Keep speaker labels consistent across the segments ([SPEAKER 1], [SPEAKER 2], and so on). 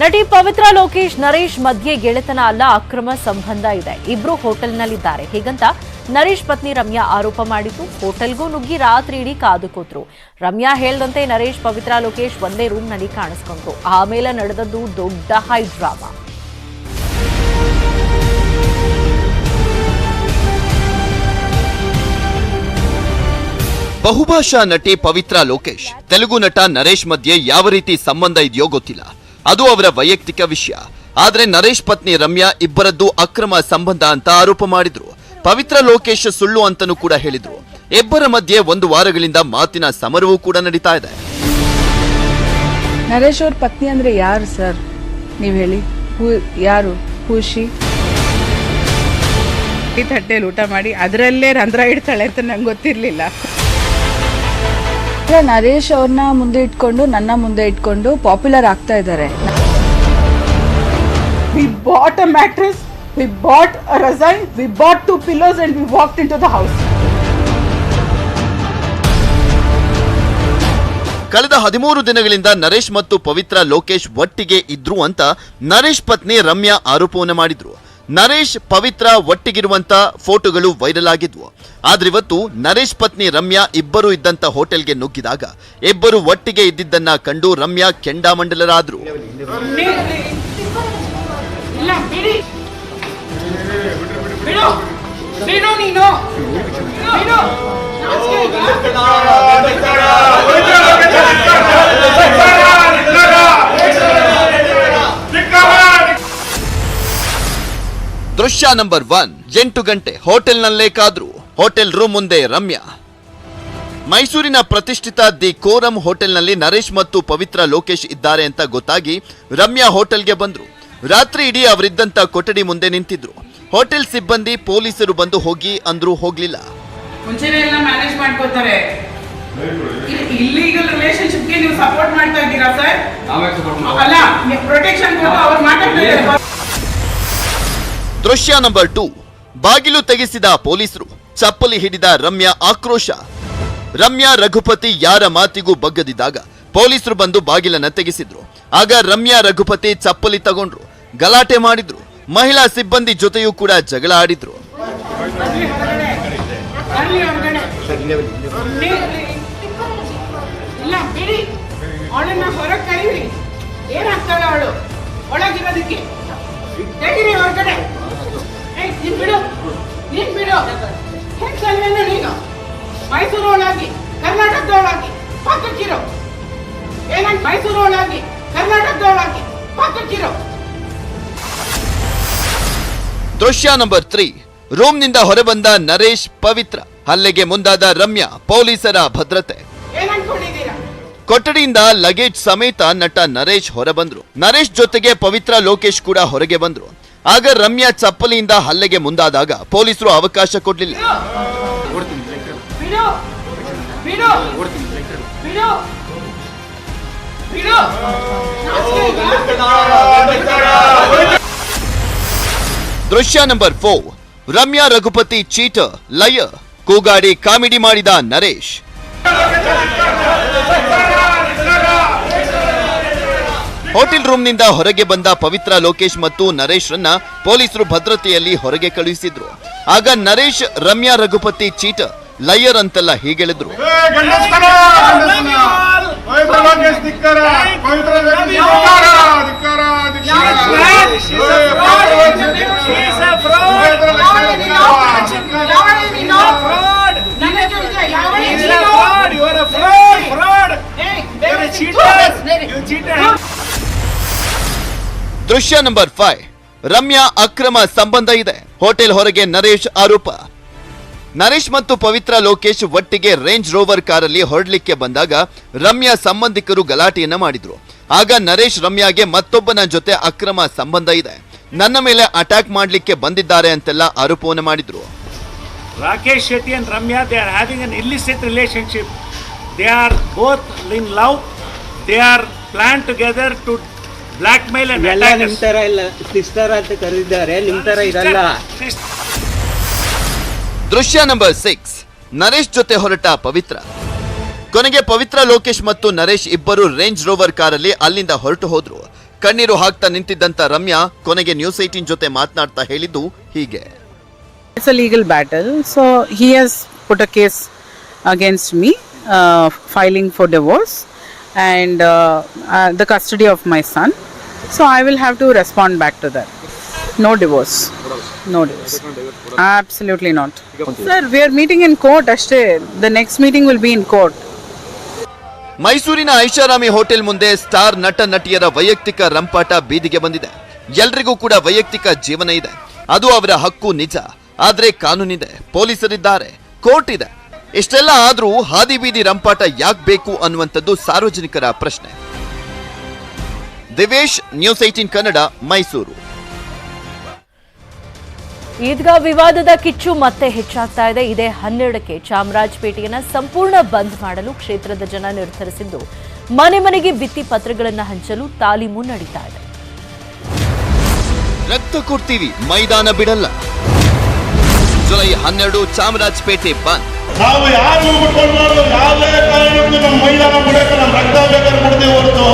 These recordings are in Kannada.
[SPEAKER 1] ನಟಿ ಪವಿತ್ರ ಲೋಕೇಶ್, ನರೇಶ್ ಮಧ್ಯೆ ಗೆಳೆತನ ಅಲ್ಲ, ಅಕ್ರಮ ಸಂಬಂಧ ಇದೆ. ಇಬ್ರು ಹೋಟೆಲ್ನಲ್ಲಿದ್ದಾರೆ. ಹೀಗಂತ ನರೇಶ್ ಪತ್ನಿ ರಮ್ಯಾ ಆರೋಪ ಮಾಡಿದ್ದು, ಹೋಟೆಲ್ಗೂ ನುಗ್ಗಿ ರಾತ್ರಿ ಇಡೀ ಕಾದು ಕೂತ್ರು. ರಮ್ಯಾ ಹೇಳ್ದಂತೆ ನರೇಶ್, ಪವಿತ್ರ ಲೋಕೇಶ್ ಒಂದೇ ರೂಮ್ನಲ್ಲಿ ಕಾಣಿಸ್ಕೊಂಡ್ರು. ಆಮೇಲೆ ನಡೆದದ್ದು ದೊಡ್ಡ ಹೈ ಡ್ರಾಮಾ.
[SPEAKER 2] ಬಹುಭಾಷಾ ನಟಿ ಪವಿತ್ರ ಲೋಕೇಶ್, ತೆಲುಗು ನಟ ನರೇಶ್ ಮಧ್ಯೆ ಯಾವ ರೀತಿ ಸಂಬಂಧ ಇದೆಯೋ ಗೊತ್ತಿಲ್ಲ. ಅದು ಅವರ ವೈಯಕ್ತಿಕ ವಿಷಯ. ಆದರೆ ನರೇಶ್ ಪತ್ನಿ ರಮ್ಯಾ ಇಬ್ಬರದ್ದು ಅಕ್ರಮ ಸಂಬಂಧ ಅಂತ ಆರೋಪ ಮಾಡಿದ್ರು. ಪವಿತ್ರ ಲೋಕೇಶ್ ಸುಳ್ಳು ಅಂತನೂ ಕೂಡ ಹೇಳಿದ್ರು. ಇಬ್ಬರ ಮಧ್ಯೆ ಒಂದು ವಾರಗಳಿಂದ ಮಾತಿನ ಸಮರವೂ ಕೂಡ ನಡೀತಾ ಇದೆ.
[SPEAKER 3] ನರೇಶ್ ಅವ್ರ ಪತ್ನಿ ಅಂದ್ರೆ ಯಾರು ಸರ್? ನೀವು ಹೇಳಿ. ಹೂ ಯಾರು? ಖುಷಿ
[SPEAKER 4] ಈ ತಟ್ಟೆಯಲ್ಲಿ ಊಟ ಮಾಡಿ ಅದರಲ್ಲೇ ರಂಧ್ರ ಇಡ್ತಾಳೆ ಅಂತ ನಂಗೆ ಗೊತ್ತಿರಲಿಲ್ಲ.
[SPEAKER 3] ಇಲ್ಲ ನರೇಶ್ ಅವ್ರನ್ನ ಮುಂದೆ ಇಟ್ಕೊಂಡು ನನ್ನ ಮುಂದೆ ಇಟ್ಕೊಂಡು ಪಾಪ್ಯುಲರ್ ಆಗ್ತಾ ಇದ್ದಾರೆ.
[SPEAKER 4] We bought a mattress we bought a razai we bought two pillows and we walk into the house
[SPEAKER 2] ಕಳೆದ ಹದಿಮೂರು ದಿನಗಳಿಂದ ನರೇಶ್ ಮತ್ತು ಪವಿತ್ರ ಲೋಕೇಶ್ ಒಟ್ಟಿಗೆ ಇದ್ರು ಅಂತ ನರೇಶ್ ಪತ್ನಿ ರಮ್ಯಾ ಆರೋಪವನ್ನು ಮಾಡಿದ್ರು. ನರೇಶ್ ಪವಿತ್ರ ಒಟ್ಟಿಗಿರುವಂತ ಫೋಟೋಗಳು ವೈರಲ್ ಆಗಿದ್ವು ಆದ್ರೆ ಇವತ್ತು ನರೇಶ್ ಪತ್ನಿ ರಮ್ಯಾ ಇಬ್ಬರು ಇದ್ದಂತ ಹೋಟೆಲ್ಗೆ ನುಗ್ಗಿದಾಗ ಇಬ್ಬರು ಒಟ್ಟಿಗೆ ಇದ್ದಿದ್ದನ್ನ ಕಂಡು ರಮ್ಯಾ ಕೆಂಡಾಮಂಡಲರಾದ್ರು ದೃಶ್ಯ ನಂಬರ್ ಒನ್. ಎಂಟು ಗಂಟೆ. ಹೋಟೆಲ್ನಲ್ಲೇ ಕಾದ್ರು. ಹೋಟೆಲ್ ರೂಮ್ ಮುಂದೆ ರಮ್ಯಾ. ಮೈಸೂರಿನ ಪ್ರತಿಷ್ಠಿತ ದಿ ಕೋರಂ ಹೋಟೆಲ್ನಲ್ಲಿ ನರೇಶ್ ಮತ್ತು ಪವಿತ್ರ ಲೋಕೇಶ್ ಇದ್ದಾರೆ ಅಂತ ಗೊತ್ತಾಗಿ ರಮ್ಯಾ ಹೋಟೆಲ್ಗೆ ಬಂದ್ರು. ರಾತ್ರಿ ಇಡೀ ಅವರಿದ್ದಂತ ಕೊಠಡಿ ಮುಂದೆ ನಿಂತಿದ್ರು. ಹೋಟೆಲ್ ಸಿಬ್ಬಂದಿ ಪೊಲೀಸರು ಬಂದು ಹೋಗಿ ಅಂದ್ರೂ ಹೋಗ್ಲಿಲ್ಲ.
[SPEAKER 4] ಮುಂಚೆನೆ ಎಲ್ಲ ಮ್ಯಾನೇಜ್ ಮಾಡ್ಕೋತಾರೆ ಇಲ್ಲೀಗಲ್ ರಿಲೇಶನ್ಶಿಪ್ಗೆ ನೀವು ಸಪೋರ್ಟ್ ಮಾಡ್ತಾ ಇದ್ದೀರಾ ಸರ್ ಅಲ್ಲ ಪ್ರೊಟೆಕ್ಷನ್ ಅವ್ರು ಮಾತಾಡ್ತಾ
[SPEAKER 2] ದೃಶ್ಯ ನಂಬರ್ ಟೂ. ಬಾಗಿಲು ತೆಗೆಸಿದ ಪೊಲೀಸರು, ಚಪ್ಪಲಿ ಹಿಡಿದ ರಮ್ಯಾ ಆಕ್ರೋಶ. ರಮ್ಯಾ ರಘುಪತಿ ಯಾರ ಮಾತಿಗೂ ಬಗ್ಗದಿದ್ದಾಗ ಪೊಲೀಸರು ಬಂದು ಬಾಗಿಲನ್ನ ತೆಗೆಸಿದ್ರು. ಆಗ ರಮ್ಯಾ ರಘುಪತಿ ಚಪ್ಪಲಿ ತಗೊಂಡ್ರು, ಗಲಾಟೆ ಮಾಡಿದ್ರು, ಮಹಿಳಾ ಸಿಬ್ಬಂದಿ ಜೊತೆಯೂ ಕೂಡ ಜಗಳ ಆಡಿದ್ರು.
[SPEAKER 4] ಹೊರಗೆ ನೀನ್ ಬಿಡು. ನೀನ್ ಬಿಡು. ಹೆಂಗಲ್ವೇನೋ ನೀನು. ಮೈಸೂರು ಒಳಗಿ ಕರ್ನಾಟಕದೊಳಗಿ ಪಕ್ಕಕ್ಕಿರೋ ಏನಂತ ಮೈಸೂರು ಒಳಗಿ ಕರ್ನಾಟಕದೊಳಗಿ ಪಕ್ಕಕ್ಕಿರೋ
[SPEAKER 2] ದೃಶ್ಯ ನಂಬರ್ ತ್ರೀ. ರೂಮ್ನಿಂದ ಹೊರಬಂದ ನರೇಶ್ ಪವಿತ್ರ. ಹಲ್ಲೆಗೆ ಮುಂದಾದ ರಮ್ಯಾ ಪೊಲೀಸರ ಭದ್ರತೆ. ಕೊಠಡಿಯಿಂದ ಲಗೇಜ್ ಸಮೇತ ನಟ ನರೇಶ್ ಹೊರಬಂದ್ರು. ನರೇಶ್ ಜೊತೆಗೆ ಪವಿತ್ರ ಲೋಕೇಶ್ ಕೂಡ ಹೊರಗೆ ಬಂದ್ರು. ಆಗ ರಮ್ಯಾ ಚಪ್ಪಲಿಯಿಂದ ಹಲ್ಲೆಗೆ ಮುಂದಾದಾಗ ಪೊಲೀಸರು ಅವಕಾಶ ಕೊಡಲಿಲ್ಲ. ದೃಶ್ಯ number four. Ramya Raghupati cheater, ಲಯ. ಕೂಗಾಡಿ ಕಾಮಿಡಿ ಮಾಡಿದ ನರೇಶ್. ಹೋಟೆಲ್ ರೂಮ್ನಿಂದ ಹೊರಗೆ ಬಂದ ಪವಿತ್ರ ಲೋಕೇಶ್ ಮತ್ತು ನರೇಶ್ ರನ್ನ ಪೊಲೀಸರು ಭದ್ರತೆಯಲ್ಲಿ ಹೊರಗೆ ಕಳುಹಿಸಿದ್ರು ಆಗ ನರೇಶ್ ರಮ್ಯಾ ರಘುಪತಿ ಚೀಟ ಲಯರ್ ಅಂತೆಲ್ಲ ಹೀಗೆಳೆದ್ರು
[SPEAKER 5] You ಪವಿತ್ರ ಲೋಕೇಶ್
[SPEAKER 2] ದೃಶ್ಯ ನಂಬರ್ ಫೈವ್. ರಮ್ಯಾ ಅಕ್ರಮ ಸಂಬಂಧ ಇದೆ. ಹೋಟೆಲ್ ಹೊರಗೆ ನರೇಶ್ ಆರೋಪ. ನರೇಶ್ ಮತ್ತು ಪವಿತ್ರ ಲೋಕೇಶ್ ಒಟ್ಟಿಗೆ ರೇಂಜ್ ರೋವರ್ ಕಾರಲ್ಲಿ ಹೊರಡ್ಲಿಕ್ಕೆ ಬಂದಾಗ ರಮ್ಯಾ ಸಂಬಂಧಿಕರು ಗಲಾಟೆಯನ್ನ ಮಾಡಿದ್ರು. ಆಗ ನರೇಶ್ ರಮ್ಯಾಗೆ ಮತ್ತೊಬ್ಬನ ಜೊತೆ ಅಕ್ರಮ ಸಂಬಂಧ ಇದೆ. ನನ್ನ ಮೇಲೆ ಅಟ್ಯಾಕ್ ಮಾಡಲಿಕ್ಕೆ ಬಂದಿದ್ದಾರೆ ಅಂತೆಲ್ಲ ಆರೋಪವನ್ನು ಮಾಡಿದ್ರು.
[SPEAKER 6] Rakesh Shetty and Ramya they are having an illicit relationship they are both in love they are plan together to blackmail ಮೇಲ್
[SPEAKER 7] ಎಲ್ಲ ನಿಮ್ ತರ ಇಲ್ಲ ಸಿಸ್ಟರ್ ಅಂತ ಕರೆದಿದ್ದಾರೆ. ನಿಮ್ ತರ ಇರಲ್ಲ.
[SPEAKER 2] ದೃಶ್ಯ ನಂಬರ್ ಸಿಕ್ಸ್ ನರೇಶ್ ಜೊತೆ ಹೊರಟ ಪವಿತ್ರ. ಕೊನೆಗೆ ಪವಿತ್ರ ಲೋಕೇಶ್ ಮತ್ತು ನರೇಶ್ ಇಬ್ಬರು ರೇಂಜ್ ರೋವರ್ ಕಾರಲ್ಲಿ ಅಲ್ಲಿಂದ ಹೊರಟು ಹೋದ್ರು. ಕಣ್ಣೀರು ಹಾಕ್ತಾ ನಿಂತಿದ್ದಂತ ರಮ್ಯಾ ಕೊನೆಗೆ ನ್ಯೂಸ್ ಏಟೀನ್ ಜೊತೆ ಮಾತನಾಡ್ತಾ ಹೇಳಿದ್ದು ಹೀಗೆ.
[SPEAKER 8] It's a legal battle. So he has put a case against me, uh, filing for divorce and uh, uh, the custody of my son. So I will have to respond back to that. No divorce no divorce absolutely not sir we are meeting in court ಅಷ್ಟೇ the next meeting will be in court
[SPEAKER 2] ಮೈಸೂರಿನ ಐಷಾರಾಮಿ ಹೋಟೆಲ್ ಮುಂದೆ ಸ್ಟಾರ್ ನಟ ನಟಿಯರ ವೈಯಕ್ತಿಕ ರಂಪಾಟ ಬೀದಿಗೆ ಬಂದಿದೆ. ಎಲ್ರಿಗೂ ಕೂಡ ವೈಯಕ್ತಿಕ ಜೀವನ ಇದೆ. ಅದು ಅವರ ಹಕ್ಕು ನಿಜ. ಆದ್ರೆ ಕಾನೂನಿದೆ ಪೊಲೀಸರಿದ್ದಾರೆ. ಕೋರ್ಟ್ ಇದೆ. ಇಷ್ಟೆಲ್ಲ ಆದ್ರೂ ಹಾದಿ ಬೀದಿ ರಂಪಾಟ ಯಾಕ್ ಬೇಕು ಅನ್ನುವಂಥದ್ದು ಸಾರ್ವಜನಿಕರ ಪ್ರಶ್ನೆ. Divesh news eighteen Kannada Mysuru.
[SPEAKER 1] Idgah ವಿವಾದದ ಕಿಚ್ಚು ಮತ್ತೆ ಹೆಚ್ಚಾಗ್ತಾ ಇದೆ. ಇದೇ ಹನ್ನೆರಡಕ್ಕೆ ಚಾಮರಾಜಪೇಟೆಯನ್ನು ಸಂಪೂರ್ಣ ಬಂದ್ ಮಾಡಲು ಕ್ಷೇತ್ರದ ಜನ ನಿರ್ಧರಿಸಿದ್ದು ಮನೆ ಮನೆಗೆ ಬಿತ್ತಿ ಪತ್ರಗಳನ್ನು ಹಂಚಲು ತಾಲೀಮು ನಡೀತಾ ಇದೆ.
[SPEAKER 2] ರಕ್ತ ಕೊಡ್ತೀವಿ ಮೈದಾನ ಬಿಡಲ್ಲ. ಜುಲೈ ಹನ್ನೆರಡು ಚಾಮರಾಜಪೇಟೆ ಬಂದ್.
[SPEAKER 5] ನಾವು ಯಾರು ಯಾವುದೇ ಕಾರಣಕ್ಕೂ ನಮ್ಮ ಮೈದಾನ ಬಿಡಕ್ಕೆ ನಮ್ಮ ರಕ್ತ ಬೇಕಾದ್ರೆ ಹೊರತು.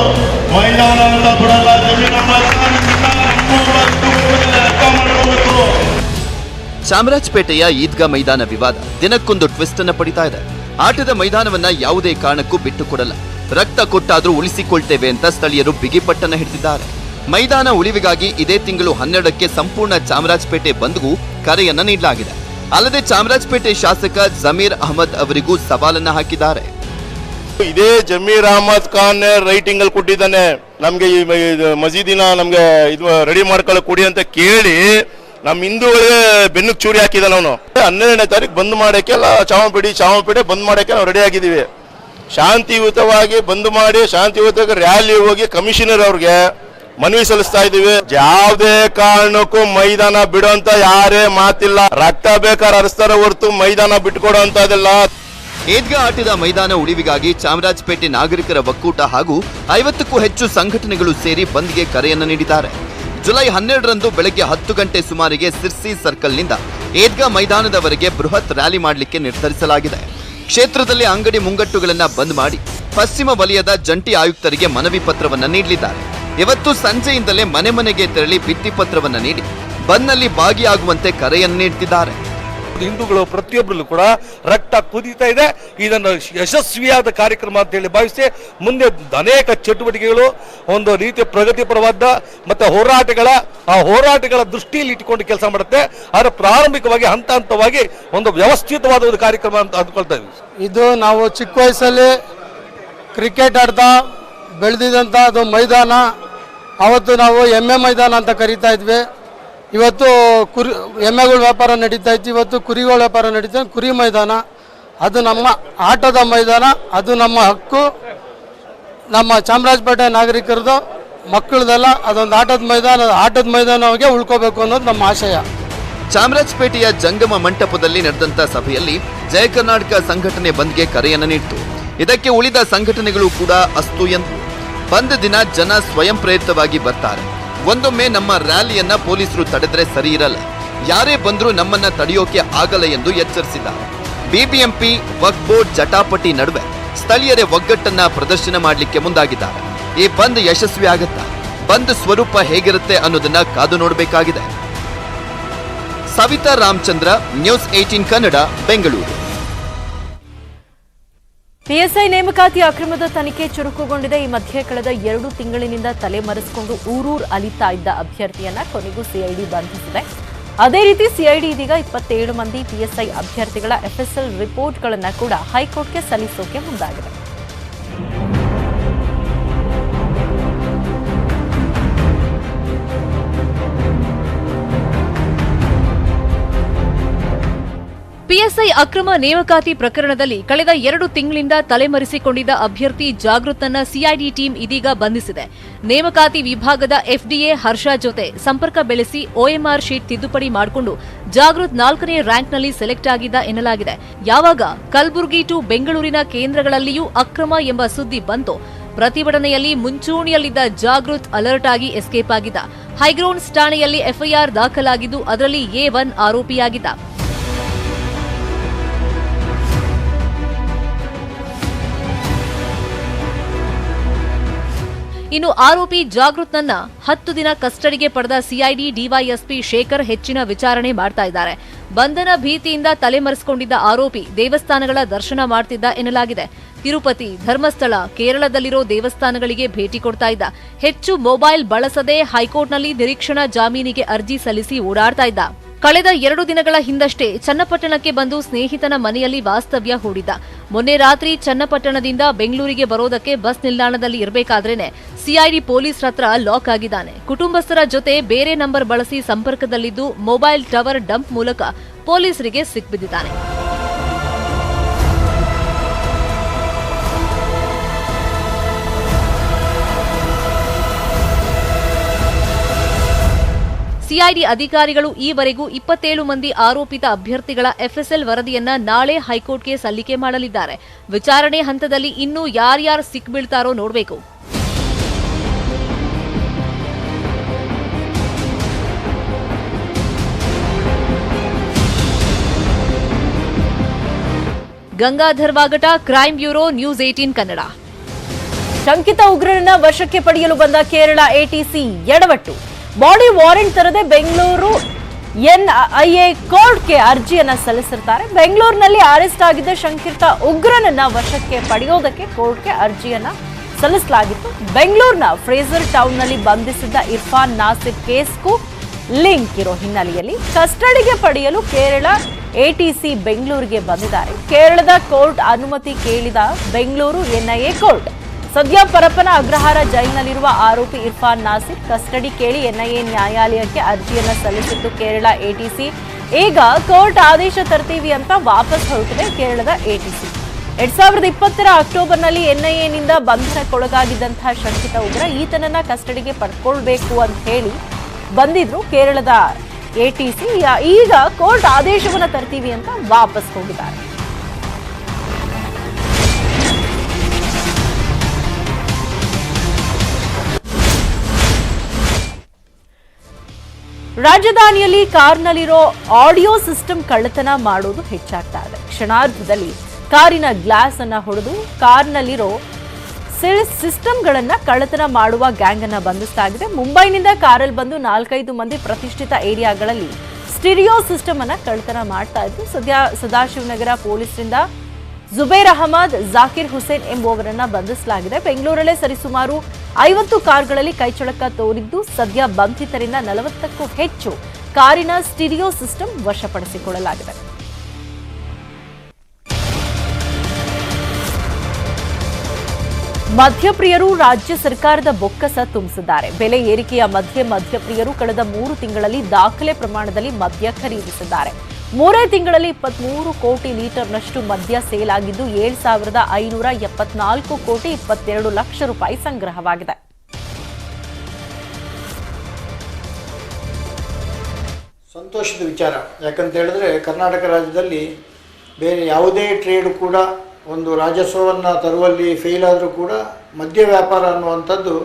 [SPEAKER 2] ಚಾಮರಾಜಪೇಟೆಯ ಈದ್ಗಾ ಮೈದಾನ ವಿವಾದ ದಿನಕ್ಕೊಂದು ಟ್ವಿಸ್ಟ್ ಅನ್ನ ಪಡಿತಾ ಇದೆ. ಆಟದ ಮೈದಾನವನ್ನ ಯಾವುದೇ ಕಾರಣಕ್ಕೂ ಬಿಟ್ಟುಕೊಡಲ್ಲ. ರಕ್ತ ಕೊಟ್ಟಾದ್ರೂ ಉಳಿಸಿಕೊಳ್ತೇವೆ ಅಂತ ಸ್ಥಳೀಯರು ಬಿಗಿಪಟ್ಟನ್ನ ಹಿಡಿದಿದ್ದಾರೆ. ಮೈದಾನ ಉಳಿವಿಗಾಗಿ ಇದೇ ತಿಂಗಳು ಹನ್ನೆರಡಕ್ಕೆ ಸಂಪೂರ್ಣ ಚಾಮರಾಜಪೇಟೆ ಬಂದ್ಗೂ ಕರೆಯನ್ನ ನೀಡಲಾಗಿದೆ. ಅಲ್ಲದೆ ಚಾಮರಾಜಪೇಟೆ ಶಾಸಕ ಜಮೀರ್ ಅಹಮದ್ ಅವರಿಗೂ ಸವಾಲನ್ನ ಹಾಕಿದ್ದಾರೆ.
[SPEAKER 5] ಇದೇ ಜಮೀರ್ ಅಹಮದ್ ಖಾನ್ ರೈಟಿಂಗ್ ಅಲ್ಲಿ ಕೊಟ್ಟಿದ್ದಾನೆ. ನಮ್ಗೆ ಈ ಮಸೀದಿನ ನಮ್ಗೆ ಇದು ರೆಡಿ ಮಾಡ್ಕೊಳ್ಳಕ್ ಕೊಡಿ ಅಂತ ಕೇಳಿ ನಮ್ಮ ಹಿಂದೂಗಳಿಗೆ ಬೆನ್ನು ಚೂರಿ ಹಾಕಿದಾನೆ ಅವನು. ಹನ್ನೆರಡನೇ ತಾರೀಕು ಬಂದ್ ಮಾಡಕ್ಕೆ ಎಲ್ಲ ಚಾಮಪೇಟೆ ಚಾಮಪೇಟೆ ಬಂದ್ ಮಾಡಕ್ಕೆ ನಾವು ರೆಡಿ ಆಗಿದ್ದೀವಿ. ಶಾಂತಿಯುತವಾಗಿ ಬಂದ್ ಮಾಡಿ, ಶಾಂತಿಯುತವಾಗಿ ರ್ಯಾಲಿ ಹೋಗಿ ಕಮಿಷನರ್ ಅವ್ರಿಗೆ ಮನವಿ ಸಲ್ಲಿಸ್ತಾ ಇದೀವಿ ಯಾವುದೇ ಕಾರಣಕ್ಕೂ ಮೈದಾನ ಬಿಡುವಂತ ಯಾರೇ ಮಾತಿಲ್ಲ. ರಕ್ತ ಬೇಕಾದ್ರೆ ಹರಿಸ್ತಾರ ಹೊರತು ಮೈದಾನ ಬಿಟ್ಕೊಡೋ ಅಂತದಿಲ್ಲ
[SPEAKER 2] ಈದ್ಗಾ ಆಟದ ಮೈದಾನ ಉಳಿವಿಗಾಗಿ ಚಾಮರಾಜಪೇಟೆ ನಾಗರಿಕರ ಒಕ್ಕೂಟ ಹಾಗೂ ಐವತ್ತಕ್ಕೂ ಹೆಚ್ಚು ಸಂಘಟನೆಗಳು ಸೇರಿ ಬಂದ್ಗೆ ಕರೆಯನ್ನ ನೀಡಿದ್ದಾರೆ. ಜುಲೈ ಹನ್ನೆರಡರಂದು ಬೆಳಗ್ಗೆ ಹತ್ತು ಗಂಟೆ ಸುಮಾರಿಗೆ ಸಿರ್ಸಿ ಸರ್ಕಲ್ನಿಂದ ಈದ್ಗಾ ಮೈದಾನದವರೆಗೆ ಬೃಹತ್ ರ್ಯಾಲಿ ಮಾಡಲಿಕ್ಕೆ ನಿರ್ಧರಿಸಲಾಗಿದೆ. ಕ್ಷೇತ್ರದಲ್ಲಿ ಅಂಗಡಿ ಮುಂಗಟ್ಟುಗಳನ್ನ ಬಂದ್ ಮಾಡಿ ಪಶ್ಚಿಮ ವಲಯದ ಜಂಟಿ ಆಯುಕ್ತರಿಗೆ ಮನವಿ ಪತ್ರವನ್ನ ನೀಡಲಿದ್ದಾರೆ. ಇವತ್ತು ಸಂಜೆಯಿಂದಲೇ ಮನೆ ಮನೆಗೆ ತೆರಳಿ ಭಿತ್ತಿ ಪತ್ರವನ್ನ ನೀಡಿ ಬಂದ್ನಲ್ಲಿ ಭಾಗಿಯಾಗುವಂತೆ ಕರೆಯನ್ನು ನೀಡುತ್ತಿದ್ದಾರೆ
[SPEAKER 9] ಹಿಂದೂಗಳು ಪ್ರತಿಯೊಬ್ಬರಲ್ಲೂ ಕೂಡ ರಕ್ತ ಕುದೀತಾ ಇದೆ. ಇದನ್ನು ಯಶಸ್ವಿಯಾದ ಕಾರ್ಯಕ್ರಮ ಅಂತ ಹೇಳಿ ಭಾವಿಸಿ ಮುಂದೆ ಅನೇಕ ಚಟುವಟಿಕೆಗಳು, ಒಂದು ರೀತಿಯ ಪ್ರಗತಿಪರವಾದ ಮತ್ತು ಹೋರಾಟಗಳ, ಆ ಹೋರಾಟಗಳ ದೃಷ್ಟಿಯಲ್ಲಿ ಇಟ್ಟುಕೊಂಡು ಕೆಲಸ ಮಾಡುತ್ತೆ. ಆದರೆ ಪ್ರಾರಂಭಿಕವಾಗಿ ಹಂತ ಹಂತವಾಗಿ ಒಂದು ವ್ಯವಸ್ಥಿತವಾದ ಒಂದು ಕಾರ್ಯಕ್ರಮ ಅಂತ ಅಂದ್ಕೊಳ್ತಾ ಇದ್ದೀವಿ.
[SPEAKER 10] ಇದು ನಾವು ಚಿಕ್ಕ ವಯಸ್ಸಲ್ಲಿ ಕ್ರಿಕೆಟ್ ಆಡ್ತಾ ಬೆಳೆದಿದ್ದಂಥ ಅದು ಮೈದಾನ, ಅವತ್ತು ನಾವು ಎಮ್ಮೆ ಮೈದಾನ ಅಂತ ಕರಿತಾ ಇದ್ವಿ. ಇವತ್ತು ಕುರಿ, ಎಮ್ಮೆಗಳ ವ್ಯಾಪಾರ ನಡೀತಾ ಇತ್ತು. ಇವತ್ತು ಕುರಿಗಳ ವ್ಯಾಪಾರ ನಡೀತಾ ಕುರಿ ಮೈದಾನ, ಅದು ನಮ್ಮ ಆಟದ ಮೈದಾನ, ಅದು ನಮ್ಮ ಹಕ್ಕು. ನಮ್ಮ ಚಾಮರಾಜಪೇಟೆ ನಾಗರಿಕರದು, ಮಕ್ಕಳದೆಲ್ಲ ಅದೊಂದು ಆಟದ ಮೈದಾನ, ಆಟದ ಮೈದಾನವಾಗೆ ಉಳ್ಕೋಬೇಕು ಅನ್ನೋದು ನಮ್ಮ ಆಶಯ.
[SPEAKER 2] ಚಾಮರಾಜಪೇಟೆಯ ಜಂಗಮ ಮಂಟಪದಲ್ಲಿ ನಡೆದಂತ ಸಭೆಯಲ್ಲಿ ಜಯ ಕರ್ನಾಟಕ ಸಂಘಟನೆ ಬಂದ್ಗೆ ಕರೆಯನ್ನು ನೀಡಿತು. ಇದಕ್ಕೆ ಉಳಿದ ಸಂಘಟನೆಗಳು ಕೂಡ ಅಸ್ತು ಎಂದು. ಬಂದ್ ದಿನ ಜನ ಸ್ವಯಂ ಪ್ರೇರಿತವಾಗಿ ಬರ್ತಾರೆ. ಒಂದೊಮ್ಮೆ ನಮ್ಮ ರ್ಯಾಲಿಯನ್ನ ಪೊಲೀಸರು ತಡೆದ್ರೆ ಸರಿ ಇರಲ್ಲ. ಯಾರೇ ಬಂದರೂ ನಮ್ಮನ್ನ ತಡೆಯೋಕೆ ಆಗಲ್ಲ ಎಂದು ಎಚ್ಚರಿಸಿದ. ಬಿಬಿಎಂಪಿ ವಕ್ ಬೋರ್ಡ್ ಜಟಾಪಟಿ ನಡುವೆ ಸ್ಥಳೀಯರೇ ಒಗ್ಗಟ್ಟನ್ನ ಪ್ರದರ್ಶನ ಮಾಡಲಿಕ್ಕೆ ಮುಂದಾಗಿದ್ದಾರೆ. ಈ ಬಂದ್ ಯಶಸ್ವಿ ಆಗತ್ತಾ? ಬಂದ್ ಸ್ವರೂಪ ಹೇಗಿರುತ್ತೆ ಅನ್ನೋದನ್ನ ಕಾದು ನೋಡಬೇಕಾಗಿದೆ. Savita Ramachandra, news eighteen Kannada, Bengaluru.
[SPEAKER 1] PSI ನೇಮಕಾತಿ ಅಕ್ರಮದ ತನಿಖೆ ಚುರುಕುಗೊಂಡಿದೆ. ಈ ಮಧ್ಯೆ ಕಳೆದ ಎರಡು ತಿಂಗಳಿನಿಂದ ತಲೆಮರೆಸಿಕೊಂಡು ಊರೂರ್ ಅಲಿತಾ ಇದ್ದ ಅಭ್ಯರ್ಥಿಯನ್ನ ಕೊನೆಗೂ ಸಿಐಡಿ ಬಂಧಿಸಿದೆ. ಅದೇ ರೀತಿ ಸಿಐಡಿ ಇದೀಗ ಇಪ್ಪತ್ತೇಳು ಮಂದಿ ಪಿಎಸ್ಐ ಅಭ್ಯರ್ಥಿಗಳ ಎಫ್ಎಸ್ಎಲ್ ರಿಪೋರ್ಟ್ಗಳನ್ನು ಕೂಡ ಹೈಕೋರ್ಟ್ಗೆ ಸಲ್ಲಿಸೋಕೆ ಮುಂದಾಗಿದೆ.
[SPEAKER 11] ಪಿಎಸ್ಐ ಅಕ್ರಮ ನೇಮಕಾತಿ ಪ್ರಕರಣದಲ್ಲಿ ಕಳೆದ ಎರಡು ತಿಂಗಳಿಂದ ತಲೆಮರೆಸಿಕೊಂಡಿದ್ದ ಅಭ್ಯರ್ಥಿ ಜಾಗೃತನ್ನ ಸಿಐಡಿ ಟೀಮ್ ಇದೀಗ ಬಂಧಿಸಿದೆ. ನೇಮಕಾತಿ ವಿಭಾಗದ ಎಫ್ಡಿಎ ಹರ್ಷ ಜೊತೆ ಸಂಪರ್ಕ ಬೆಳೆಸಿ ಒಎಂಆರ್ ಶೀಟ್ ತಿದ್ದುಪಡಿ ಮಾಡಿಕೊಂಡು ಜಾಗೃತ್ ನಾಲ್ಕನೇ ರ್ಯಾಂಕ್ನಲ್ಲಿ ಸೆಲೆಕ್ಟ್ ಆಗಿದ್ದ ಎನ್ನಲಾಗಿದೆ. ಯಾವಾಗ ಕಲಬುರಗಿ ಟು ಬೆಂಗಳೂರಿನ ಕೇಂದ್ರಗಳಲ್ಲಿಯೂ ಅಕ್ರಮ ಎಂಬ ಸುದ್ದಿ ಬಂತು, ಪ್ರತಿಭಟನೆಯಲ್ಲಿ ಮುಂಚೂಣಿಯಲ್ಲಿದ್ದ ಜಾಗೃತ್ ಅಲರ್ಟ್ ಆಗಿ ಎಸ್ಕೇಪ್ ಆಗಿದ್ದ. ಹೈಗ್ರೌಂಡ್ಸ್ ಠಾಣೆಯಲ್ಲಿ ಎಫ್ಐಆರ್ ದಾಖಲಾಗಿದ್ದು ಅದರಲ್ಲಿ ಎ ಒನ್ ಆರೋಪಿಯಾಗಿದ್ದ. ಇನ್ನು ಆರೋಪಿ ಜಾಗೃತ್ನನ್ನ ಹತ್ತು ದಿನ ಕಸ್ಟಡಿಗೆ ಪಡೆದ ಸಿಐಡಿ ಡಿವೈಎಸ್ಪಿ ಶೇಖರ್ ಹೆಚ್ಚಿನ ವಿಚಾರಣೆ ಮಾಡ್ತಾ ಇದ್ದಾರೆ. ಬಂಧನ ಭೀತಿಯಿಂದ ತಲೆಮರೆಸಿಕೊಂಡಿದ್ದ ಆರೋಪಿ ದೇವಸ್ಥಾನಗಳ ದರ್ಶನ ಮಾಡ್ತಿದ್ದ ಎನ್ನಲಾಗಿದೆ. ತಿರುಪತಿ ಧರ್ಮಸ್ಥಳ, ಕೇರಳದಲ್ಲಿರೋ ದೇವಸ್ಥಾನಗಳಿಗೆ ಭೇಟಿ ಕೊಡ್ತಾ ಇದ್ದ. ಹೆಚ್ಚು ಮೊಬೈಲ್ ಬಳಸದೆ ಹೈಕೋರ್ಟ್ನಲ್ಲಿ ನಿರೀಕ್ಷಣಾ ಜಾಮೀನಿಗೆ ಅರ್ಜಿ ಸಲ್ಲಿಸಿ ಓಡಾಡ್ತಾ ಇದ್ದ. ಕಳೆದ ಎರಡು ದಿನಗಳ ಹಿಂದಷ್ಟೇ ಚನ್ನಪಟ್ಟಣಕ್ಕೆ ಬಂದು ಸ್ನೇಹಿತನ ಮನೆಯಲ್ಲಿ ವಾಸ್ತವ್ಯ ಹೂಡಿದ್ದ. ಮೊನ್ನೆ ರಾತ್ರಿ ಚನ್ನಪಟ್ಟಣದಿಂದ ಬೆಂಗಳೂರಿಗೆ ಬರೋದಕ್ಕೆ ಬಸ್ ನಿಲ್ದಾಣದಲ್ಲಿ ಇರಬೇಕಾದ್ರೇನೆ ಸಿಐಡಿ ಪೊಲೀಸ್ ಹತ್ರ ಲಾಕ್ ಆಗಿದ್ದಾನೆ. ಕುಟುಂಬಸ್ಥರ ಜೊತೆ ಬೇರೆ ನಂಬರ್ ಬಳಸಿ ಸಂಪರ್ಕದಲ್ಲಿದ್ದು ಮೊಬೈಲ್ ಟವರ್ ಡಂಪ್ ಮೂಲಕ ಪೊಲೀಸರಿಗೆ ಸಿಕ್ಬಿದ್ದಿದ್ದಾನೆ. ಸಿಐಡಿ ಅಧಿಕಾರಿಗಳು ಈವರೆಗೂ ಇಪ್ಪತ್ತೇಳು ಮಂದಿ ಆರೋಪಿತ ಅಭ್ಯರ್ಥಿಗಳ ಎಫ್ಎಸ್ಎಲ್ ವರದಿಯನ್ನ ನಾಳೆ ಹೈಕೋರ್ಟ್ಗೆ ಸಲ್ಲಿಕೆ ಮಾಡಲಿದ್ದಾರೆ. ವಿಚಾರಣೆ ಹಂತದಲ್ಲಿ ಇನ್ನೂ ಯಾರ್ಯಾರು ಸಿಕ್ಬೀಳ್ತಾರೋ ನೋಡಬೇಕು. Gangadhar Vagata, crime bureau, news eighteen Kannada.
[SPEAKER 1] ಶಂಕಿತ ಉಗ್ರರನ್ನ ವಶಕ್ಕೆ ಪಡೆಯಲು ಬಂದ ಕೇರಳ ಎಟಿಸಿ ಎಡವಟ್ಟು. ಬಾಡಿ ವಾರೆಂಟ್ ತರದೆ ಬೆಂಗಳೂರು ಎನ್ಐಎ ಕೋರ್ಟ್ಗೆ ಅರ್ಜಿಯನ್ನ ಸಲ್ಲಿಸಿರ್ತಾರೆ. ಬೆಂಗಳೂರಿನಲ್ಲಿ ಅರೆಸ್ಟ್ ಆಗಿದ್ದ ಶಂಕಿತ ಉಗ್ರನನ್ನ ವಶಕ್ಕೆ ಪಡೆಯೋದಕ್ಕೆ ಕೋರ್ಟ್ಗೆ ಅರ್ಜಿಯನ್ನ ಸಲ್ಲಿಸಲಾಗಿತ್ತು. ಬೆಂಗಳೂರಿನ ಫ್ರೇಜರ್ ಟೌನ್ನಲ್ಲಿ ಬಂಧಿಸಿದ್ದ ಇರ್ಫಾನ್ ನಾಸಿರ್ ಕೇಸ್ಗೂ ಲಿಂಕ್ ಇರೋ ಹಿನ್ನೆಲೆಯಲ್ಲಿ ಕಸ್ಟಡಿಗೆ ಪಡೆಯಲು ಕೇರಳ ಎಟಿಸಿ ಬೆಂಗಳೂರಿಗೆ ಬಂದಿದ್ದಾರೆ. ಕೇರಳದ ಕೋರ್ಟ್ ಅನುಮತಿ ಕೇಳಿದ ಬೆಂಗಳೂರು ಎನ್ಐಎ ಕೋರ್ಟ್. ಸದ್ಯ ಪರಪ್ಪನ ಅಗ್ರಹಾರ ಜೈಲಿನಲ್ಲಿರುವ ಆರೋಪಿ ಇರ್ಫಾನ್ ನಾಸಿರ್ ಕಸ್ಟಡಿ ಕೇಳಿ ಎನ್ಐಎ ನ್ಯಾಯಾಲಯಕ್ಕೆ ಅರ್ಜಿಯನ್ನು ಸಲ್ಲಿಸಿತ್ತು. ಕೇರಳ ಎಟಿಸಿ, ಈಗ ಕೋರ್ಟ್ ಆದೇಶ ತರ್ತೀವಿ ಅಂತ ವಾಪಸ್ ಹೊರಟಿದೆ ಕೇರಳದ ಎಟಿಸಿ. ಎರಡ್ ಸಾವಿರದ ಇಪ್ಪತ್ತರ ಅಕ್ಟೋಬರ್ನಲ್ಲಿ ಎನ್ಐಎನಿಂದ ಬಂಧನಕ್ಕೊಳಗಾಗಿದ್ದಂತಹ ಶಂಕಿತ ಉಗ್ರ ಈತನನ್ನ ಕಸ್ಟಡಿಗೆ ಪಡ್ಕೊಳ್ಬೇಕು ಅಂತ ಹೇಳಿ ಬಂದಿದ್ರು ಕೇರಳದ ಎಟಿಸಿ ಈಗ ಕೋರ್ಟ್ ಆದೇಶವನ್ನು ತರ್ತೀವಿ ಅಂತ ವಾಪಸ್ ಹೋಗಿದ್ದಾರೆ. ರಾಜಧಾನಿಯಲ್ಲಿ ಕಾರ್ನಲ್ಲಿರೋ ಆಡಿಯೋ ಸಿಸ್ಟಮ್ ಕಳ್ಳತನ ಮಾಡೋದು ಹೆಚ್ಚಾಗ್ತಾ ಇದೆ. ಕ್ಷಣಾರ್ಧದಲ್ಲಿ ಕಾರಿನ ಗ್ಲಾಸ್ ಅನ್ನ ಹೊಡೆದು ಕಾರ್ನಲ್ಲಿರೋ ಸಿಸ್ಟಮ್ಗಳನ್ನ ಕಳ್ಳತನ ಮಾಡುವ ಗ್ಯಾಂಗ್ ಅನ್ನ ಬಂಧಿಸಲಾಗಿದೆ ಮುಂಬೈನಿಂದ ಕಾರಲ್ಲಿ ಬಂದು ನಾಲ್ಕೈದು ಮಂದಿ ಪ್ರತಿಷ್ಠಿತ ಏರಿಯಾಗಳಲ್ಲಿ ಸ್ಟಿರಿಯೋ ಸಿಸ್ಟಮ್ ಅನ್ನ ಕಳ್ಳತನ ಮಾಡ್ತಾ ಇದ್ದು ಸದ್ಯ ಸದಾಶಿವನಗರ ಪೊಲೀಸರಿಂದ ಜುಬೇರ್ ಅಹಮದ್, ಜಾಕಿರ್ ಹುಸೇನ್ ಎಂಬುವವರನ್ನ ಬಂಧಿಸಲಾಗಿದೆ. ಬೆಂಗಳೂರಲ್ಲೇ ಸರಿಸುಮಾರು ಐವತ್ತು ಕಾರ್ಗಳಲ್ಲಿ ಕೈಚಳಕ ತೋರಿದ್ದು, ಸದ್ಯ ಬಂಧಿತರಿಂದ ನಲವತ್ತಕ್ಕೂ ಹೆಚ್ಚು ಕಾರಿನ ಸ್ಟಿರಿಯೋ ಸಿಸ್ಟಮ್ ವಶಪಡಿಸಿಕೊಳ್ಳಲಾಗಿದೆ. ಮದ್ಯಪ್ರಿಯರು ರಾಜ್ಯ ಸರ್ಕಾರದ ಬೊಕ್ಕಸ ತುಂಬಿಸಿದ್ದಾರೆ. ಬೆಲೆ ಏರಿಕೆಯ ಮಧ್ಯೆ ಮಧ್ಯಪ್ರಿಯರು ಕಳೆದ ಮೂರು ತಿಂಗಳಲ್ಲಿ ದಾಖಲೆ ಪ್ರಮಾಣದಲ್ಲಿ ಮದ್ಯ ಖರೀದಿಸಿದ್ದಾರೆ. ಮೂರೇ ತಿಂಗಳಲ್ಲಿ ಇಪ್ಪತ್ಮೂರು ಕೋಟಿ ಲೀಟರ್ನಷ್ಟು ಮದ್ಯ ಸೇಲ್ ಆಗಿದ್ದು ಏಳು ಸಾವಿರದ ಐನೂರ ಎಪ್ಪತ್ನಾಲ್ಕು ಕೋಟಿ ಇಪ್ಪತ್ತೆರಡು ಲಕ್ಷ ರೂಪಾಯಿ ಸಂಗ್ರಹವಾಗಿದೆ.
[SPEAKER 12] ಸಂತೋಷದ ವಿಚಾರ. ಯಾಕಂತ ಹೇಳಿದ್ರೆ, ಕರ್ನಾಟಕ ರಾಜ್ಯದಲ್ಲಿ ಬೇರೆ ಯಾವುದೇ ಟ್ರೇಡ್ ಕೂಡ ಒಂದು ರಾಜಸ್ವವನ್ನು ತರುವಲ್ಲಿ ಫೇಲ್ ಆದರೂ ಕೂಡ ಮದ್ಯ ವ್ಯಾಪಾರ ಅನ್ನುವಂಥದ್ದು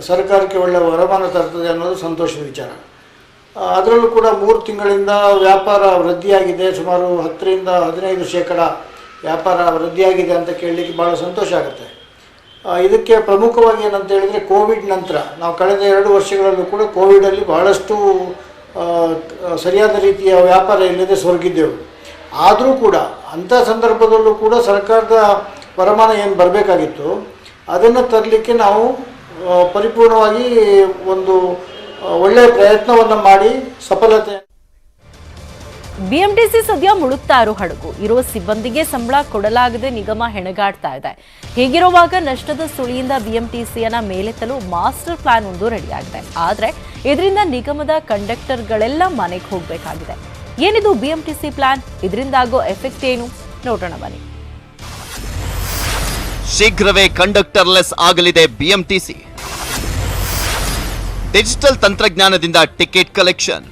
[SPEAKER 12] ಸರ್ಕಾರಕ್ಕೆ ಒಳ್ಳೆಯ ವರಮಾನ ತರ್ತದೆ ಅನ್ನೋದು ಸಂತೋಷದ ವಿಚಾರ. ಅದರಲ್ಲೂ ಕೂಡ ಮೂರು ತಿಂಗಳಿಂದ ವ್ಯಾಪಾರ ವೃದ್ಧಿಯಾಗಿದೆ. ಸುಮಾರು ಹತ್ತರಿಂದ ಹದಿನೈದು ಶೇಕಡ ವ್ಯಾಪಾರ ವೃದ್ಧಿಯಾಗಿದೆ ಅಂತ ಕೇಳಲಿಕ್ಕೆ ಭಾಳ ಸಂತೋಷ ಆಗುತ್ತೆ. ಇದಕ್ಕೆ ಪ್ರಮುಖವಾಗಿ ಏನಂತ ಹೇಳಿದರೆ ಕೋವಿಡ್ ನಂತರ ನಾವು ಕಳೆದ ಎರಡು ವರ್ಷಗಳಲ್ಲೂ ಕೂಡ ಕೋವಿಡಲ್ಲಿ ಆ, ಸರಿಯಾದ ರೀತಿಯ ವ್ಯಾಪಾರ ಇಲ್ಲದೆ ಸೊರಗಿದ್ದೆವು ಆದರೂ ಕೂಡ, ಅಂಥ ಸಂದರ್ಭದಲ್ಲೂ ಕೂಡ ಸರ್ಕಾರದ ವರಮಾನ ಏನು ಬರಬೇಕಾಗಿತ್ತು, ಅದನ್ನು ತರಲಿಕ್ಕೆ ನಾವು ಪರಿಪೂರ್ಣವಾಗಿ ಒಂದು ಒಳ್ಳೆಯ ಪ್ರಯತ್ನವನ್ನು ಮಾಡಿ ಸಫಲತೆ
[SPEAKER 1] ಬಿಎಂಟಿಸಿ ಸದ್ಯ ಮುಳುಗ್ತಾ ಇರೋ ಹಡಗು. ಇರುವ ಸಿಬ್ಬಂದಿಗೆ ಸಂಬಳ ಕೊಡಲಾಗದೆ ನಿಗಮ ಹೆಣಗಾಡ್ತಾ ಇದೆ. ಹೀಗಿರುವಾಗ ನಷ್ಟದ ಸುಳಿಯಿಂದ ಬಿಎಂಟಿಸಿಯನ್ನ ಮೇಲೆತ್ತಲು ಮಾಸ್ಟರ್ ಪ್ಲಾನ್ ಒಂದು ರೆಡಿಯಾಗಿದೆ. ಆದರೆ, ಇದರಿಂದ ನಿಗಮದ ಕಂಡಕ್ಟರ್ಗಳೆಲ್ಲ ಮನೆಗೆ ಹೋಗಬೇಕಾಗಿದೆ. ಏನಿದು ಬಿಎಂಟಿಸಿ ಪ್ಲಾನ್? ಇದರಿಂದ ಆಗೋ ಎಫೆಕ್ಟ್ ಏನು? ನೋಡೋಣ ಬನ್ನಿ.
[SPEAKER 2] ಶೀಘ್ರವೇ ಕಂಡಕ್ಟರ್ಲೆಸ್ ಆಗಲಿದೆ ಬಿಎಂಟಿಸಿ. ಡಿಜಿಟಲ್ ತಂತ್ರಜ್ಞಾನದಿಂದ ಟಿಕೆಟ್ ಕಲೆಕ್ಷನ್.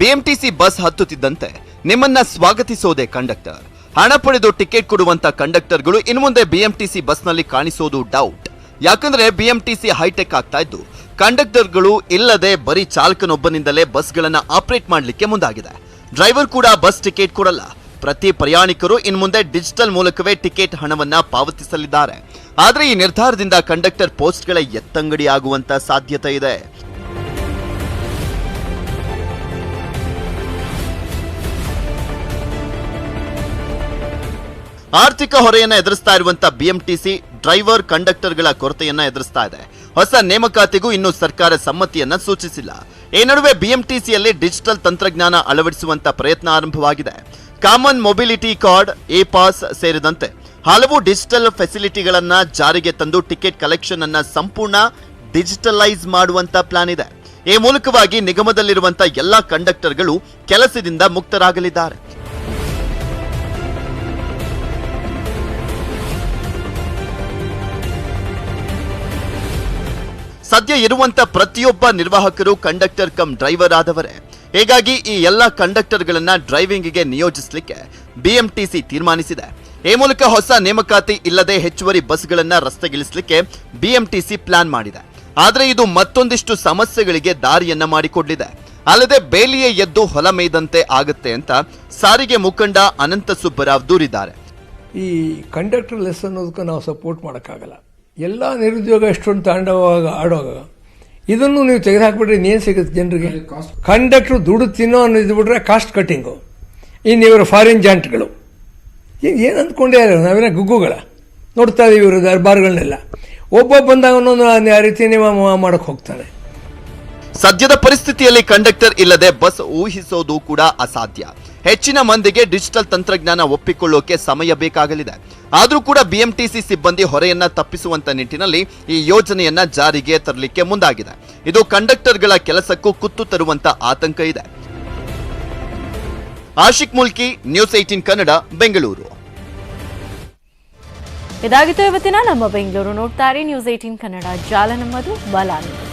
[SPEAKER 2] ಬಿಎಂಟಿಸಿ ಬಸ್ ಹತ್ತುತ್ತಿದ್ದಂತೆ ನಿಮ್ಮನ್ನ ಸ್ವಾಗತಿಸೋದೆ ಕಂಡಕ್ಟರ್. ಹಣ ಪಡೆದು ಟಿಕೆಟ್ ಕೊಡುವಂತ ಕಂಡಕ್ಟರ್ಗಳು ಇನ್ನು ಮುಂದೆ ಬಿಎಂಟಿಸಿ ಬಸ್ನಲ್ಲಿ ಕಾಣಿಸೋದು ಡೌಟ್ ಯಾಕಂದ್ರೆ ಬಿಎಂಟಿಸಿ ಹೈಟೆಕ್ ಆಗ್ತಾ ಇದ್ದು ಕಂಡಕ್ಟರ್ಗಳು ಇಲ್ಲದೆ ಬರೀ ಚಾಲಕನೊಬ್ಬನಿಂದಲೇ ಬಸ್ಗಳನ್ನ ಆಪರೇಟ್ ಮಾಡಲಿಕ್ಕೆ ಮುಂದಾಗಿದೆ. ಡ್ರೈವರ್ ಕೂಡ ಬಸ್ ಟಿಕೆಟ್ ಕೊಡಲ್ಲ. ಪ್ರತಿ ಪ್ರಯಾಣಿಕರು ಇನ್ಮುಂದೆ ಡಿಜಿಟಲ್ ಮೂಲಕವೇ ಟಿಕೆಟ್ ಹಣವನ್ನ ಪಾವತಿಸಲಿದ್ದಾರೆ. ಆದರೆ ಈ ನಿರ್ಧಾರದಿಂದ ಕಂಡಕ್ಟರ್ ಪೋಸ್ಟ್ಗಳ ಎತ್ತಂಗಡಿ ಆಗುವಂತ ಸಾಧ್ಯತೆ ಇದೆ. ಆರ್ಥಿಕ ಹೊರೆಯನ್ನ ಎದುರಿಸ್ತಾ ಇರುವಂತಹ ಬಿಎಂಟಿಸಿ ಡ್ರೈವರ್, ಕಂಡಕ್ಟರ್ಗಳ ಕೊರತೆಯನ್ನ ಎದುರಿಸ್ತಾ ಇದೆ. ಹೊಸ ನೇಮಕಾತಿಗೂ ಇನ್ನೂ ಸರ್ಕಾರ ಸಮ್ಮತಿಯನ್ನ ಸೂಚಿಸಿಲ್ಲ. ಈ ನಡುವೆ ಬಿಎಂಟಿಸಿಯಲ್ಲಿ ಡಿಜಿಟಲ್ ತಂತ್ರಜ್ಞಾನ ಅಳವಡಿಸುವಂತ ಪ್ರಯತ್ನ ಆರಂಭವಾಗಿದೆ. Common mobility card e pass ಸೇರಿದಂತೆ ಹಲವು ಡಿಜಿಟಲ್ ಫೆಸಿಲಿಟಿಗಳನ್ನ ಜಾರಿಗೆ ತಂದು ಟಿಕೆಟ್ ಕಲೆಕ್ಷನ್ ಅನ್ನ ಸಂಪೂರ್ಣ ಡಿಜಿಟಲೈಸ್ ಮಾಡುವಂತ ಪ್ಲಾನ್ ಇದೆ. ಈ ಮೂಲಕವಾಗಿ ನಿಗಮದಲ್ಲಿರುವಂತಹ ಎಲ್ಲಾ ಕಂಡಕ್ಟರ್ಗಳು ಕೆಲಸದಿಂದ ಮುಕ್ತರಾಗಲಿದ್ದಾರೆ. ಸದ್ಯ ಇರುವಂತ ಪ್ರತಿಯೊಬ್ಬ ನಿರ್ವಾಹಕರು ಕಂಡಕ್ಟರ್ ಕಮ್ ಡ್ರೈವರ್ ಆದವರೇ. ಹೀಗಾಗಿ ಈ ಎಲ್ಲ ಕಂಡಕ್ಟರ್ಗಳನ್ನ ಡ್ರೈವಿಂಗ್ಗೆ ನಿಯೋಜಿಸಲಿಕ್ಕೆ ಬಿಎಂಟಿಸಿ ತೀರ್ಮಾನಿಸಿದೆ. ಈ ಮೂಲಕ ಹೊಸ ನೇಮಕಾತಿ ಇಲ್ಲದೆ ಹೆಚ್ಚುವರಿ ಬಸ್ಗಳನ್ನ ರಸ್ತೆಗಿಳಿಸಲಿಕ್ಕೆ ಬಿಎಂಟಿಸಿ ಪ್ಲಾನ್ ಮಾಡಿದೆ. ಆದರೆ ಇದು ಮತ್ತೊಂದಿಷ್ಟು ಸಮಸ್ಯೆಗಳಿಗೆ ದಾರಿಯನ್ನ ಮಾಡಿಕೊಡಲಿದೆ. ಅಲ್ಲದೆ ಬೇಲಿಯೇ ಎದ್ದು ಹೊಲ ಮೇಯ್ದಂತೆ ಆಗುತ್ತೆ ಅಂತ ಸಾರಿಗೆ ಮುಖಂಡ ಅನಂತ ಸುಬ್ಬರಾವ್ ದೂರಿದ್ದಾರೆ.
[SPEAKER 13] ಈ ಕಂಡಕ್ಟರ್ ಲೆಸ್ ಅನ್ನೋದಕ್ಕೆ ನಾವು ಸಪೋರ್ಟ್ ಮಾಡೋಕ್ಕಾಗಲ್ಲ. ಎಲ್ಲ ನಿರುದ್ಯೋಗ ಎಷ್ಟೊಂದು ತಾಂಡವಾಗ ಆಡುವಾಗ ಇದನ್ನು ನೀವು ತೆಗೆದುಹಾಕ್ಬಿಟ್ರೆ ಇನ್ನೇನು ಸಿಗುತ್ತೆ ಜನರಿಗೆ? ಕಂಡಕ್ಟ್ರು ದುಡ್ಡು ತಿನ್ನೋ ಅನ್ನೋದು ಬಿಟ್ರೆ ಕಾಸ್ಟ್ ಕಟ್ಟಿಂಗು ಇನ್ನು ಇವರು ಫಾರಿನ್ ಜಾಂಟ್ಗಳು ಏನು ಅಂದ್ಕೊಂಡೇ ಇಲ್ಲ ನಾವೇನ ಗುಗ್ಗುಗಳ. ನೋಡ್ತಾ ಇದ್ದೀವಿ ಇವರು ದರ್ಬಾರ್ಗಳನ್ನೆಲ್ಲ. ಒಬ್ಬ ಬಂದಾಗ ಒಂದೊಂದು ಆ ರೀತಿ ನೀವು ಮಾಡಕ್ಕೆ ಹೋಗ್ತಾರೆ
[SPEAKER 2] ಸದ್ಯದ ಪರಿಸ್ಥಿತಿಯಲ್ಲಿ ಕಂಡಕ್ಟರ್ ಇಲ್ಲದೆ ಬಸ್ ಊಹಿಸೋದು ಕೂಡ ಅಸಾಧ್ಯ. ಹೆಚ್ಚಿನ ಮಂದಿಗೆ ಡಿಜಿಟಲ್ ತಂತ್ರಜ್ಞಾನ ಒಪ್ಪಿಕೊಳ್ಳೋಕೆ ಸಮಯ ಬೇಕಾಗಲಿದೆ. ಆದರೂ ಕೂಡ ಬಿಎಂಟಿಸಿ ಸಿಬ್ಬಂದಿ ಹೊರೆಯನ್ನ ತಪ್ಪಿಸುವಂತ ನಿಟ್ಟಿನಲ್ಲಿ ಈ ಯೋಜನೆಯನ್ನ ಜಾರಿಗೆ ತರಲಿಕ್ಕೆ ಮುಂದಾಗಿದೆ. ಇದು ಕಂಡಕ್ಟರ್ಗಳ ಕೆಲಸಕ್ಕೂ ಕುತ್ತು ತರುವಂತ ಆತಂಕ ಇದೆ. Ashiq Mulki, news eighteen Kannada, Bengaluru.
[SPEAKER 1] ಇದಾಗಿತ್ತು ಇವತ್ತಿನ ನಮ್ಮ ಬೆಂಗಳೂರು ನೋಡ್ತಾರೆ ನ್ಯೂಸ್ ಏಟೀನ್ ಕನ್ನಡ ಜಾಲ ನಮ್ಮದು, ಬಲ ನಿಮ್ಮದು.